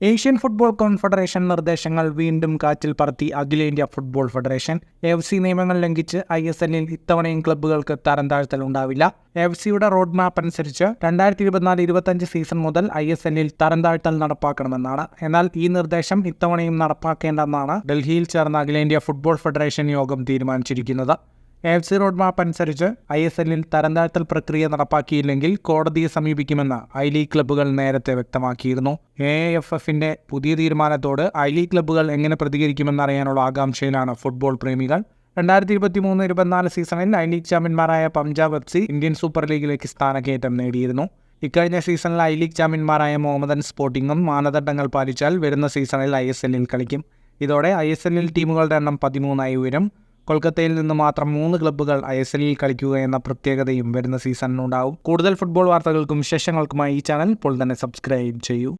Asian football confederation നിർദ്ദേശങ്ങൾ വീണ്ടും കാറ്റിൽ പറത്തി അഖിലേന്ത്യാ ഫുട്ബോൾ ഫെഡറേഷൻ. എഫ് സി നിയമങ്ങൾ ലംഘിച്ച് ഐ എസ് എല്ലിൽ ഇത്തവണയും ക്ലബ്ബുകൾക്ക് തരം താഴ്ത്തൽ ഉണ്ടാവില്ല എഫ് സിയുടെ റോഡ് മാപ്പ് അനുസരിച്ച് രണ്ടായിരത്തി ഇരുപത്തിനാല് ഇരുപത്തഞ്ച് സീസൺ മുതൽ ഐ എസ് എല്ലിൽ തരം താഴ്ത്തൽ നടപ്പാക്കണമെന്നാണ്. എന്നാൽ ഈ നിർദ്ദേശം ഇത്തവണയും നടപ്പാക്കേണ്ടെന്നാണ് ഡൽഹിയിൽ ചേർന്ന അഖിലേന്ത്യാ ഫുട്ബോൾ ഫെഡറേഷൻ യോഗം തീരുമാനിച്ചിരിക്കുന്നത്. എഫ് സി റോഡ് മാപ്പ് അനുസരിച്ച് ഐ എസ് എല്ലിൽ തരംതാഴ്ത്തൽ പ്രക്രിയ നടപ്പാക്കിയില്ലെങ്കിൽ കോടതിയെ സമീപിക്കുമെന്ന് ഐ ലീഗ് ക്ലബ്ബുകൾ നേരത്തെ വ്യക്തമാക്കിയിരുന്നു. എ എഫ് എഫിന്റെ പുതിയ തീരുമാനത്തോട് ഐ ലീഗ് ക്ലബ്ബുകൾ എങ്ങനെ പ്രതികരിക്കുമെന്നറിയാനുള്ള ആകാംക്ഷയിലാണ് ഫുട്ബോൾ പ്രേമികൾ. രണ്ടായിരത്തി ഇരുപത്തി മൂന്ന് ഇരുപത്തിനാല് സീസണിൽ ഐ ലീഗ് ചാമ്പ്യന്മാരായ Punjab F C Indian super ലീഗിലേക്ക് സ്ഥാനക്കയറ്റം നേടിയിരുന്നു. ഇക്കഴിഞ്ഞ സീസണിൽ ഐ ലീഗ് ചാമ്പ്യന്മാരായ മുഹമ്മദൻ സ്പോർട്ടിങ്ങും മാനദണ്ഡങ്ങൾ പാലിച്ചാൽ വരുന്ന സീസണിൽ ഐ എസ് എല്ലിൽ കളിക്കും. ഇതോടെ ഐ എസ് എല്ലിൽ ടീമുകളുടെ എണ്ണം പതിമൂന്നായി ഉയരും. കൊൽക്കത്തയിൽ നിന്ന് മാത്രം മൂന്ന് ക്ലബ്ബുകൾ ഐ എസ് എല്ലിൽ കളിക്കുക എന്ന പ്രത്യേകതയും വരുന്ന സീസണിനുണ്ടാവും. കൂടുതൽ ഫുട്ബോൾ വാർത്തകൾക്കും വിശേഷങ്ങൾക്കുമായി ഈ ചാനൽ ഇപ്പോൾ തന്നെ സബ്സ്ക്രൈബ് ചെയ്യൂ.